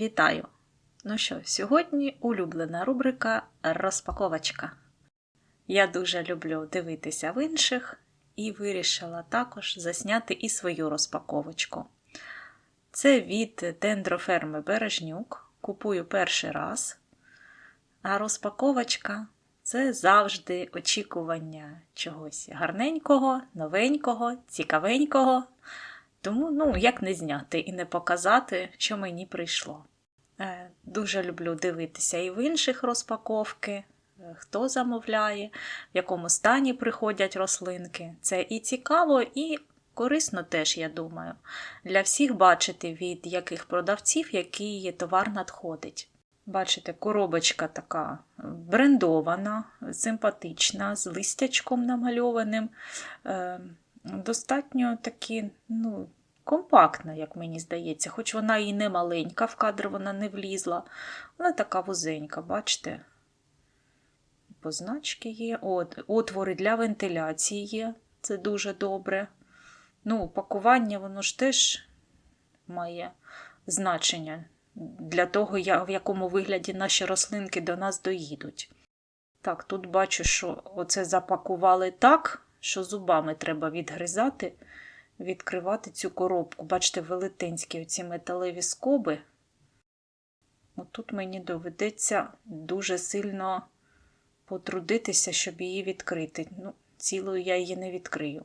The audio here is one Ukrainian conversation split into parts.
Вітаю! Ну що, сьогодні улюблена рубрика Розпаковочка. Я дуже люблю дивитися в інших і вирішила також засняти і свою розпаковочку. Це від дендроферми Бережнюк. Купую перший раз. А розпаковочка це завжди очікування чогось гарненького, новенького, цікавенького. Тому, ну, як не зняти і не показати, що мені прийшло. Е, Дуже люблю дивитися і в інших розпаковки, е, хто замовляє, в якому стані приходять рослинки. Це і цікаво, і корисно теж, я думаю, для всіх бачити, від яких продавців який товар надходить. Бачите, коробочка така брендована, симпатична, з листячком намальованим. Е, Достатньо такі, ну, компактна, як мені здається, хоч вона і не маленька, в кадр вона не влізла. Вона така вузенька, бачите? Позначки є. От, Отвори для вентиляції є. Це дуже добре. Ну, пакування, воно ж теж має значення для того, в якому вигляді наші рослинки до нас доїдуть. Так, тут бачу, що оце запакували так, що зубами треба відгризати, відкривати цю коробку. Бачите, велетенські оці металеві скоби. Тут мені доведеться дуже сильно потрудитися, щоб її відкрити. Ну, Цілою я її не відкрию.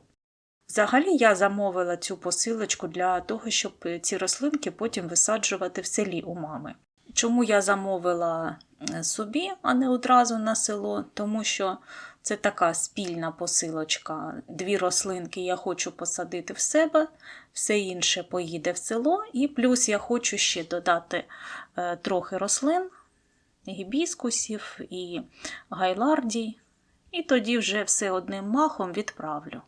Взагалі, я замовила цю посилочку для того, щоб ці рослинки потім висаджувати в селі у мами. Чому я замовила собі, а не одразу на село? Тому що це така спільна посилочка. Дві рослинки я хочу посадити в себе, все інше поїде в село. І плюс я хочу ще додати е, трохи рослин, гібіскусів і гайлардій. І тоді вже все одним махом відправлю.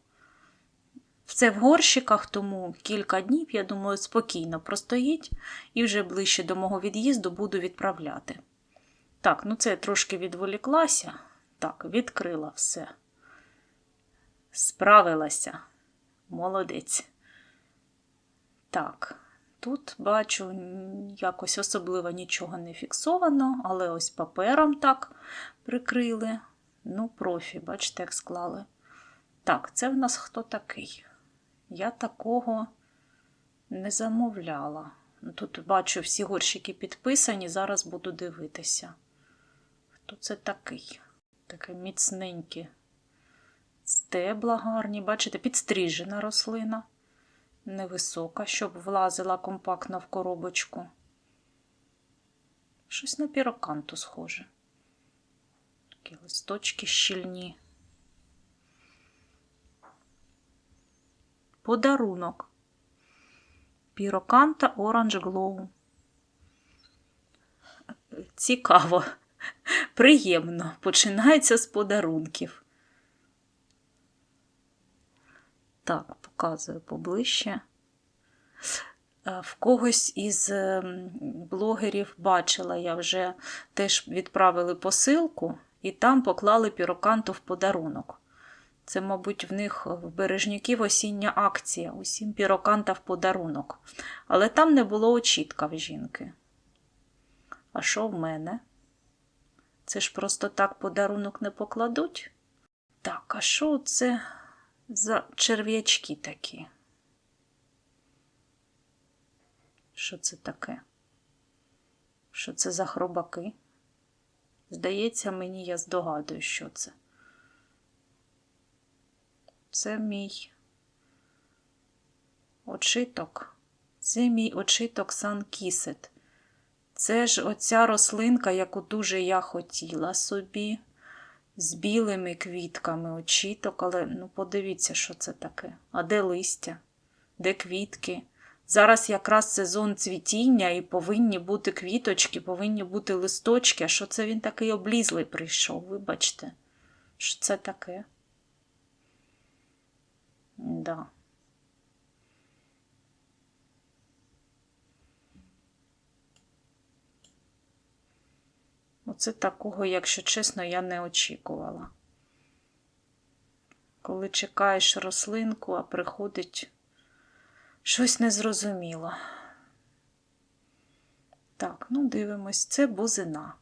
Все в горщиках, тому кілька днів, я думаю, спокійно простоїть і вже ближче до мого від'їзду буду відправляти. Так, ну це трошки відволіклася. Так, відкрила все. Справилася. Молодець. Так, тут бачу, якось особливо нічого не фіксовано, але ось папером так прикрили. Ну, профі, бачите, як склали. Так, це в нас хто такий? Я такого не замовляла. Тут бачу, всі горщики підписані, зараз буду дивитися. Хто це такий? Таке міцненьке стебла гарні, бачите, підстрижена рослина, невисока, щоб влазила компактно в коробочку. Щось на піроканту схоже. Такі листочки щільні. Подарунок. Піроканта Orange Glow. Цікаво, приємно. Починається з подарунків. Так, показую поближче. Е, в когось із ем, блогерів бачила, я вже теж відправили посилку і там поклали піроканту в подарунок. Це, мабуть, в них в бережняків осіння акція, усім піроканта в подарунок. Але там не було очітка в жінки. А що в мене? Це ж просто так подарунок не покладуть? Так, а що це за черв'ячки такі? Що це таке? Що це за хробаки? Здається, мені я здогадую, що це. Це мій очиток. Це мій очиток Санкісет. Це ж оця рослинка, яку дуже я хотіла собі, з білими квітками очіток, але ну подивіться, що це таке. А де листя, де квітки? Зараз якраз сезон цвітіння і повинні бути квіточки, повинні бути листочки. А що це він такий облізлий прийшов? Вибачте, що це таке? Да. Оце такого, якщо чесно, я не очікувала. Коли чекаєш рослинку, а приходить щось незрозуміло. Так, ну дивимось, це бузина.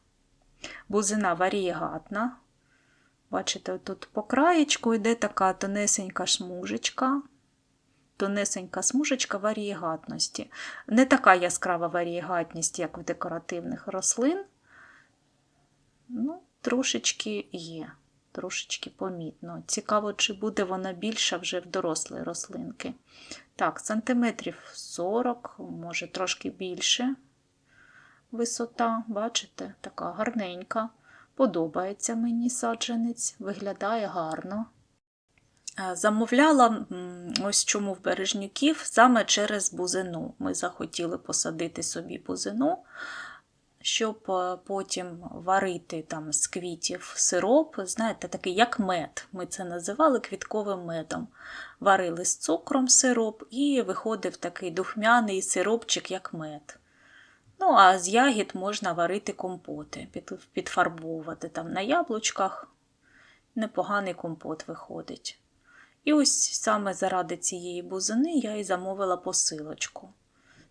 Бузина варієгатна. Бачите, тут по краєчку йде така тонесенька смужечка. Тонесенька смужечка варієгатності. Не така яскрава варієгатність, як в декоративних рослин. Ну, трошечки є, трошечки помітно. Цікаво, чи буде вона більша вже в дорослої рослинки. Так, сантиметрів 40, може трошки більше висота, бачите, така гарненька. Подобається мені саджанець, виглядає гарно. Е, Замовляла ось чому в бережнюків саме через бузину. Ми захотіли посадити собі бузину, щоб е, потім варити там з квітів сироп, знаєте, такий як мед. Ми це називали квітковим медом. Варили з цукром сироп і виходив такий духмяний сиропчик, як мед. Ну, а з ягід можна варити компоти, підфарбовувати там на яблучках. Непоганий компот виходить. І ось саме заради цієї бузини я і замовила посилочку.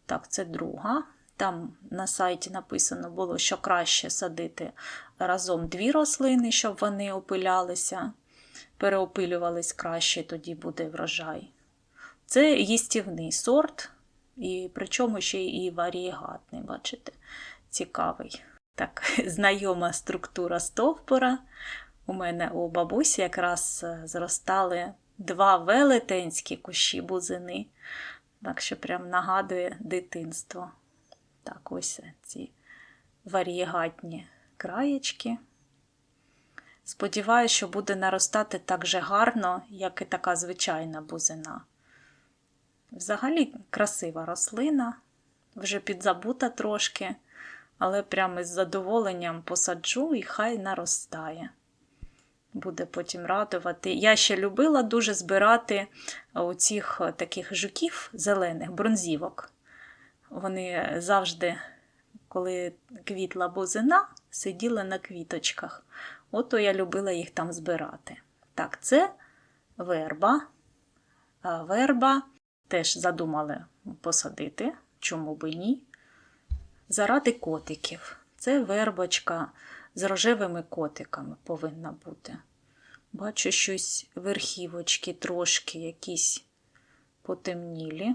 Так, це друга. Там на сайті написано було, що краще садити разом дві рослини, щоб вони опилялися, переопилювались краще, тоді буде врожай. Це їстівний сорт, і причому ще і варієгатний, бачите, цікавий. Так, знайома структура стовбура. У мене у бабусі якраз е, зростали два велетенські кущі бузини. Так що прям нагадує дитинство. Так, ось ці варієгатні краєчки. Сподіваюся, що буде наростати так же гарно, як і така звичайна бузина. Взагалі красива рослина, вже підзабута трошки, але прямо із задоволенням посаджу і хай наростає. Буде потім радувати. Я ще любила дуже збирати оцих таких жуків зелених, бронзівок. Вони завжди, коли квітла бузина, сиділи на квіточках. Ото я любила їх там збирати. Так, це верба. Верба теж задумали посадити, чому би ні. Заради котиків. Це вербочка з рожевими котиками повинна бути. Бачу щось верхівочки трошки якісь потемнілі.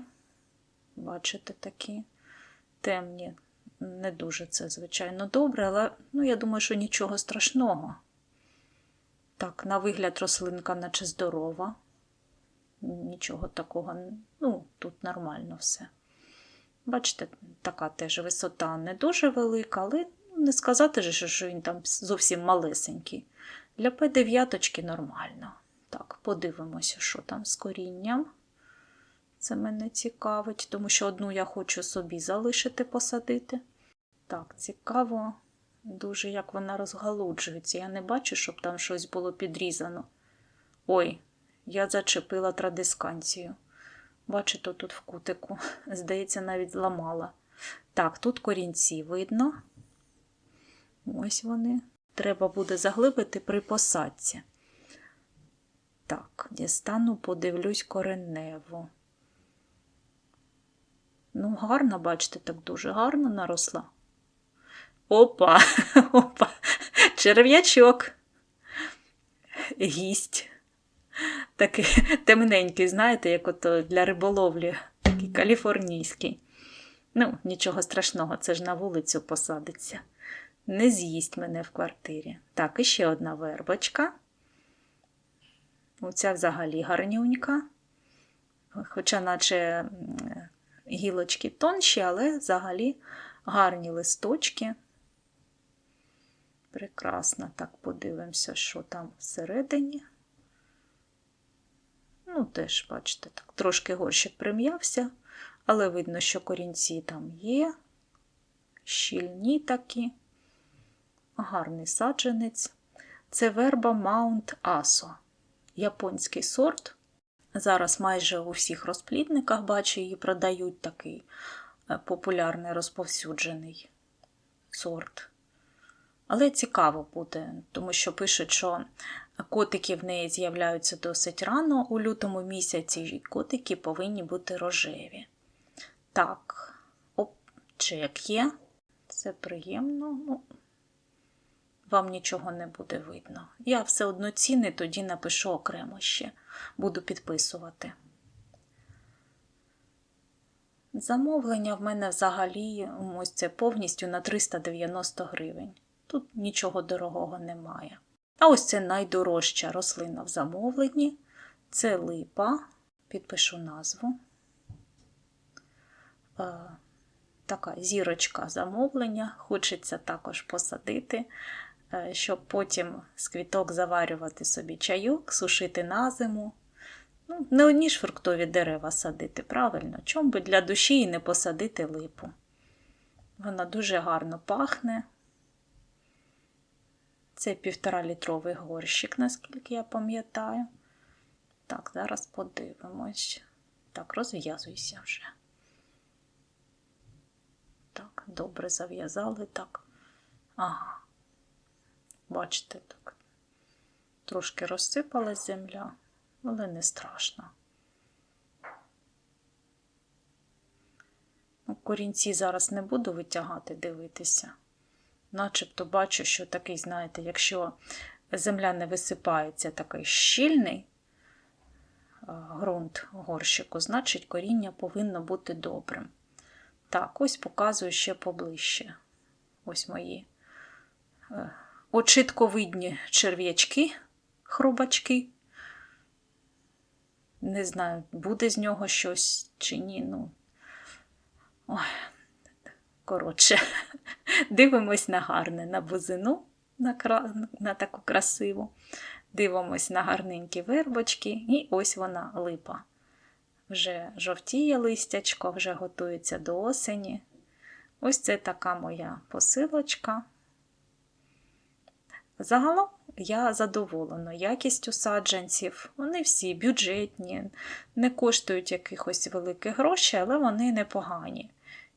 Бачите, такі темні. Не дуже це, звичайно, добре, але ну, я думаю, що нічого страшного. Так, на вигляд рослинка, наче здорова. Нічого такого, ну, тут нормально все. Бачите, така теж висота не дуже велика, але не сказати же, що- що він там зовсім малесенький. Для П9 нормально. Так, подивимося, що там з корінням. Це мене цікавить, тому що одну я хочу собі залишити, посадити. Так, цікаво, дуже як вона розгалуджується. Я не бачу, щоб там щось було підрізано. Ой, я зачепила традисканцію. Бачите, тут в кутику. Здається, навіть зламала. Так, тут корінці видно. Ось вони. Треба буде заглибити при посадці. Так, дістану, подивлюсь кореневу. Ну, гарно, бачите, так дуже гарно наросла. Опа, опа, черв'ячок. Гість. Такий темненький, знаєте, як ото для риболовлі, такий каліфорнійський. Ну, нічого страшного, це ж на вулицю посадиться. Не з'їсть мене в квартирі. Так, і ще одна вербочка. Оця взагалі гарнюнька. Хоча, наче гілочки тонші, але взагалі гарні листочки. Прекрасно, так подивимося, що там всередині. Ну, теж, бачите, так, трошки горщик прим'явся, але видно, що корінці там є, щільні такі, гарний саджанець. Це верба Маунт Асо, японський сорт. Зараз майже у всіх розплідниках бачу, її продають такий е, популярний розповсюджений сорт. Але цікаво буде, тому що пишуть, що котики в неї з'являються досить рано у лютому місяці, і котики повинні бути рожеві. Так, оп, чек є. Це приємно. Ну, вам нічого не буде видно. Я все одно ціни тоді напишу окремо ще. Буду підписувати. Замовлення в мене взагалі ось це повністю на 390 гривень. Тут нічого дорогого немає. А ось це найдорожча рослина в замовленні. Це липа. Підпишу назву. Така зірочка замовлення. Хочеться також посадити, щоб потім з квіток заварювати собі чайок, сушити на зиму. Ну, не одні ж фруктові дерева садити, правильно? Чом би для душі і не посадити липу? Вона дуже гарно пахне. Це півтора літровий горщик, наскільки я пам'ятаю. Так, зараз подивимось. Так, розв'язуйся вже. Так, добре зав'язали так. Ага. Бачите, так. Трошки розсипалась земля, але не страшно. Ну, корінці зараз не буду витягати, дивитися. Начебто бачу, що такий, знаєте, якщо земля не висипається, такий щільний а, ґрунт горщику, значить коріння повинно бути добрим. Так, ось показую ще поближче. Ось мої е, очитковидні черв'ячки, хробачки. Не знаю, буде з нього щось чи ні. Ну, ой, коротше, дивимось на гарне, на бузину, на, кра... на таку красиву. Дивимось на гарненькі вербочки, і ось вона липа. Вже жовтіє листячко, вже готується до осені. Ось це така моя посилочка. Загалом я задоволена якістю саджанців. Вони всі бюджетні, не коштують якихось великих грошей, але вони непогані.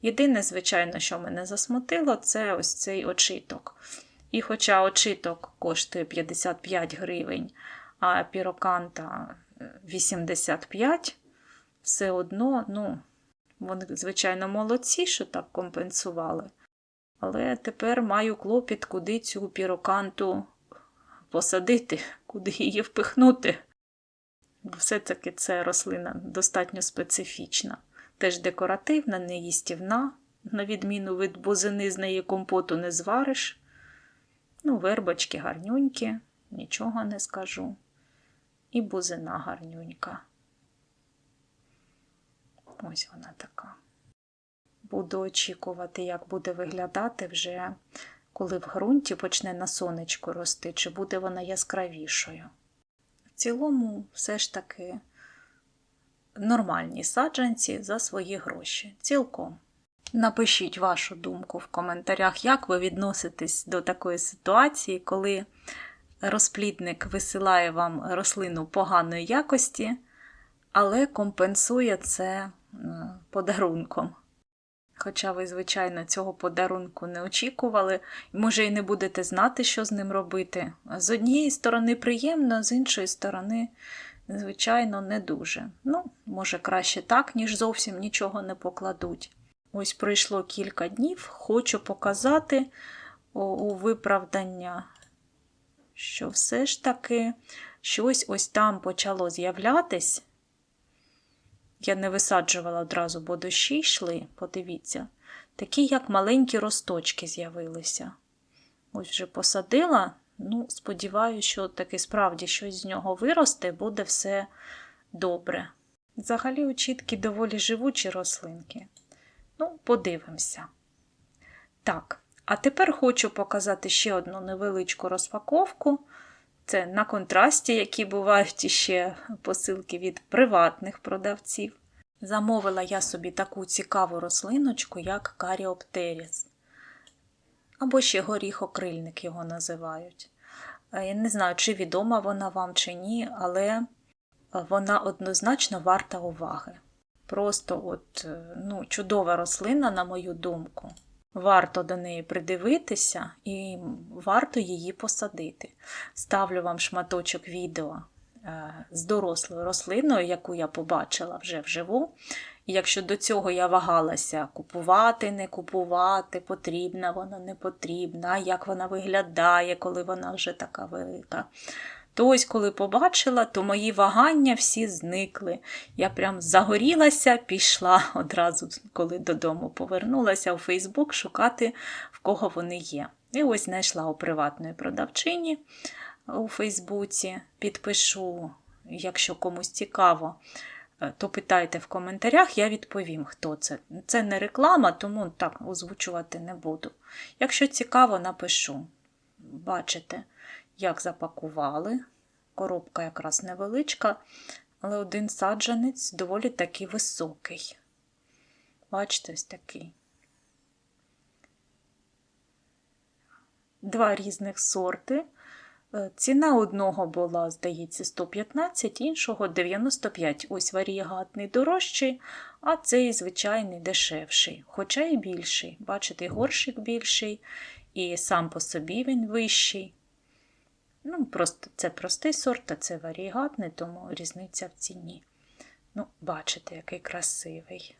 Єдине, звичайно, що мене засмутило, це ось цей очиток. І хоча очиток коштує 55 гривень, а піроканта 85, все одно, ну, вони, звичайно, молодці, що так компенсували. Але тепер маю клопіт, куди цю піроканту посадити, куди її впихнути. Бо все-таки це рослина достатньо специфічна. Теж декоративна, не їстівна, на відміну від бузини, з неї компоту не звариш. Ну, вербочки гарнюнькі, нічого не скажу. І бузина гарнюнька. Ось вона така. Буду очікувати, як буде виглядати вже, коли в ґрунті почне на сонечку рости, чи буде вона яскравішою. В цілому, все ж таки, нормальні саджанці за свої гроші. Цілком. Напишіть вашу думку в коментарях, як ви відноситесь до такої ситуації, коли розплідник висилає вам рослину поганої якості, але компенсує це подарунком. Хоча ви, звичайно, цього подарунку не очікували, може, і не будете знати, що з ним робити. З однієї сторони, приємно, з іншої сторони, звичайно, не дуже. Ну, може, краще так, ніж зовсім нічого не покладуть. Ось пройшло кілька днів, хочу показати у виправдання, що все ж таки щось ось там почало з'являтись. Я не висаджувала одразу, бо дощі йшли, подивіться, такі, як маленькі росточки з'явилися. Ось вже посадила, ну, сподіваюся, що таки справді щось з нього виросте, буде все добре. Взагалі, очітки доволі живучі рослинки. Ну, подивимося. Так, а тепер хочу показати ще одну невеличку розпаковку. Це на контрасті, які бувають іще посилки від приватних продавців. Замовила я собі таку цікаву рослиночку, як каріоптеріс. Або ще горіхокрильник його називають. Е, я не знаю, чи відома вона вам чи ні, але вона однозначно варта уваги. Просто от, е, ну, чудова рослина, на мою думку. Варто до неї придивитися і варто її посадити. Ставлю вам шматочок відео е, з дорослою рослиною, яку я побачила вже вживу, якщо до цього я вагалася купувати, не купувати, потрібна вона, не потрібна, як вона виглядає, коли вона вже така велика. То ось, коли побачила, то мої вагання всі зникли. Я прям загорілася, пішла одразу, коли додому повернулася у Фейсбук шукати, в кого вони є. І ось знайшла у приватної продавчині у Фейсбуці. Підпишу, якщо комусь цікаво, е, то питайте в коментарях, я відповім, хто це. Це не реклама, тому так озвучувати не буду. Якщо цікаво, напишу. Бачите, як запакували. Коробка якраз невеличка, але один саджанець доволі таки високий. Бачите, ось такий. Два різних сорти. Е, Ціна одного була, здається, 115, іншого 95. Ось варієгатний дорожчий, а цей звичайний дешевший, хоча і більший. Бачите, горщик більший, і сам по собі він вищий. Ну, просто це простий сорт, а це варієгатний, тому різниця в ціні. Ну, бачите, який красивий.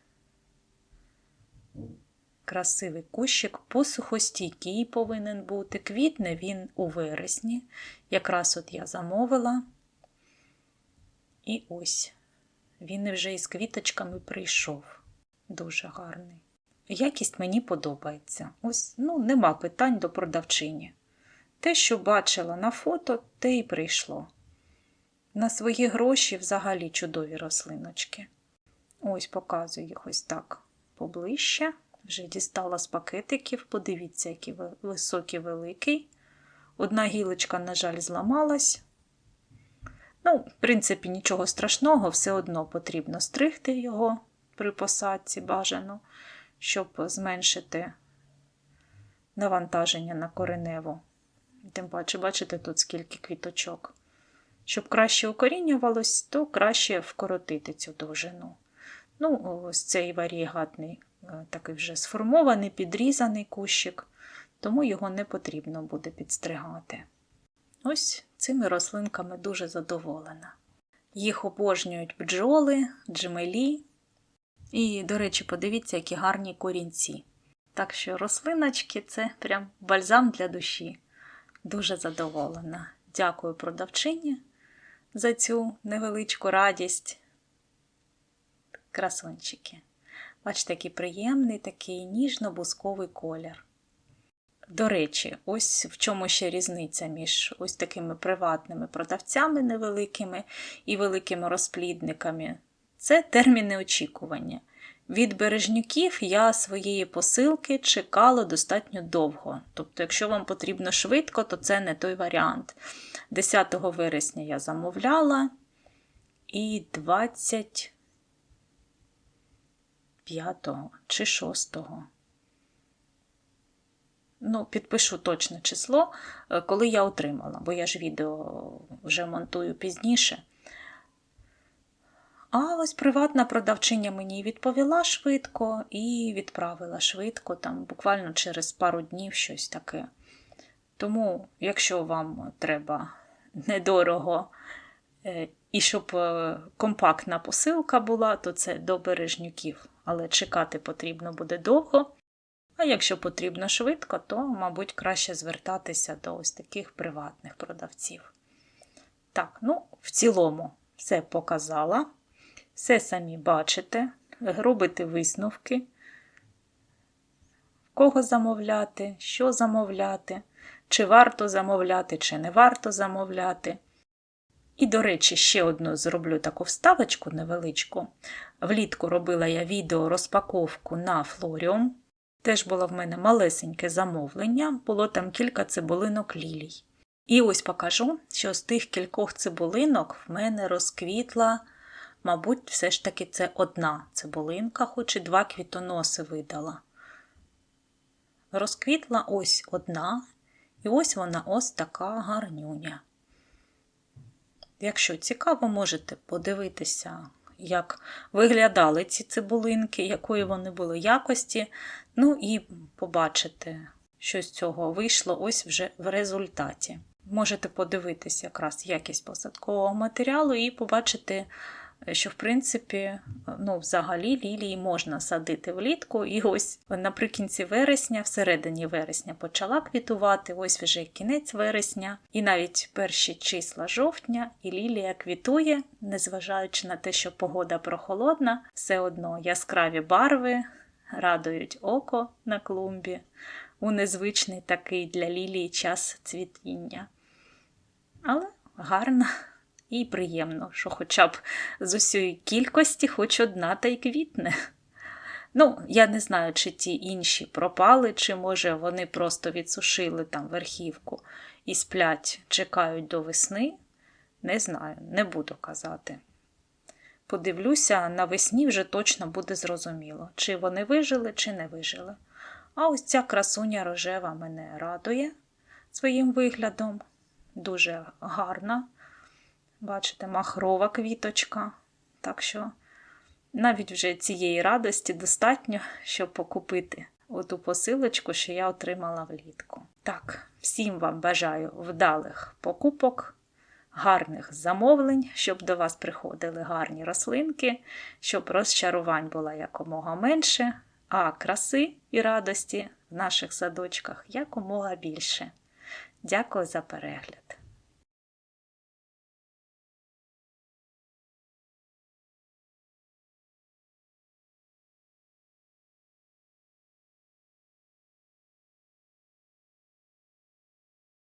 Красивий кущик, посухостійкий повинен бути. Квітне він у вересні. Якраз от я замовила. І ось він вже із квіточками прийшов. Дуже гарний. Якість мені подобається. Ось, ну, нема питань до продавчині. Те, що бачила на фото, те й прийшло. На свої гроші взагалі чудові рослиночки. Ось показую їх ось так поближче. Вже дістала з пакетиків, подивіться, який високий великий. Одна гілочка, на жаль, зламалась. Ну, в принципі, нічого страшного, все одно потрібно стригти його при посадці бажано, щоб зменшити навантаження на кореневу. Тим паче, бачите, тут скільки квіточок. Щоб краще укорінювалось, то краще вкоротити цю довжину. Ну, ось цей варієгатний, такий вже сформований, підрізаний кущик, тому його не потрібно буде підстригати. Ось цими рослинками дуже задоволена. Їх обожнюють бджоли, джемелі. І, до речі, подивіться, які гарні корінці. Так що рослиночки це прям бальзам для душі. Дуже задоволена. Дякую продавчині за цю невеличку радість. Красунчики. Бачите, який приємний, такий ніжно-бусковий колір. До речі, ось в чому ще різниця між ось такими приватними продавцями невеликими і великими розплідниками. Це терміни очікування. Від бережнюків я своєї посилки чекала достатньо довго. Тобто, якщо вам потрібно швидко, то це не той варіант. 10 вересня я замовляла і 25 чи 6. Ну, підпишу точне число, е, коли я отримала, бо я ж відео вже монтую пізніше. А ось приватна продавчиня мені відповіла швидко і відправила швидко, там буквально через пару днів щось таке. Тому, якщо вам треба недорого е, і щоб е, компактна посилка була, то це до бережнюків. Але чекати потрібно буде довго. А якщо потрібно швидко, то, мабуть, краще звертатися до ось таких приватних продавців. Так, ну, в цілому, все показала. Все самі бачите, робите висновки, кого замовляти, що замовляти, чи варто замовляти, чи не варто замовляти. І, до речі, ще одну зроблю таку вставочку невеличку. Влітку робила я відео розпаковку на флоріум. Теж було в мене малесеньке замовлення, було там кілька цибулинок лілій. І ось покажу, що з тих кількох цибулинок в мене розквітла Мабуть, все ж таки це одна цибулинка, хоч і два квітоноси видала. Розквітла ось одна, і ось вона ось така гарнюня. Якщо цікаво, можете подивитися, як виглядали ці цибулинки, якої вони були якості. Ну і побачити, що з цього вийшло ось вже в результаті. Можете подивитися якраз якість посадкового матеріалу і побачити що в принципі, ну, взагалі лілії можна садити влітку. І ось наприкінці вересня, всередині вересня почала квітувати, ось вже кінець вересня, і навіть перші числа жовтня, і лілія квітує, незважаючи на те, що погода прохолодна, все одно яскраві барви радують око на клумбі у незвичний такий для лілії час цвітіння. Але гарно і приємно, що хоча б з усієї кількості хоч одна та й квітне. Ну, я не знаю, чи ті інші пропали, чи може вони просто відсушили там верхівку і сплять, чекають до весни. Не знаю, не буду казати. Подивлюся, навесні вже точно буде зрозуміло, чи вони вижили, чи не вижили. А ось ця красуня рожева мене радує своїм виглядом. Дуже гарна. Бачите, махрова квіточка. Так що навіть вже цієї радості достатньо, щоб покупити оту посилочку, що я отримала влітку. Так, всім вам бажаю вдалих покупок, гарних замовлень, щоб до вас приходили гарні рослинки, щоб розчарувань було якомога менше, а краси і радості в наших садочках якомога більше. Дякую за перегляд!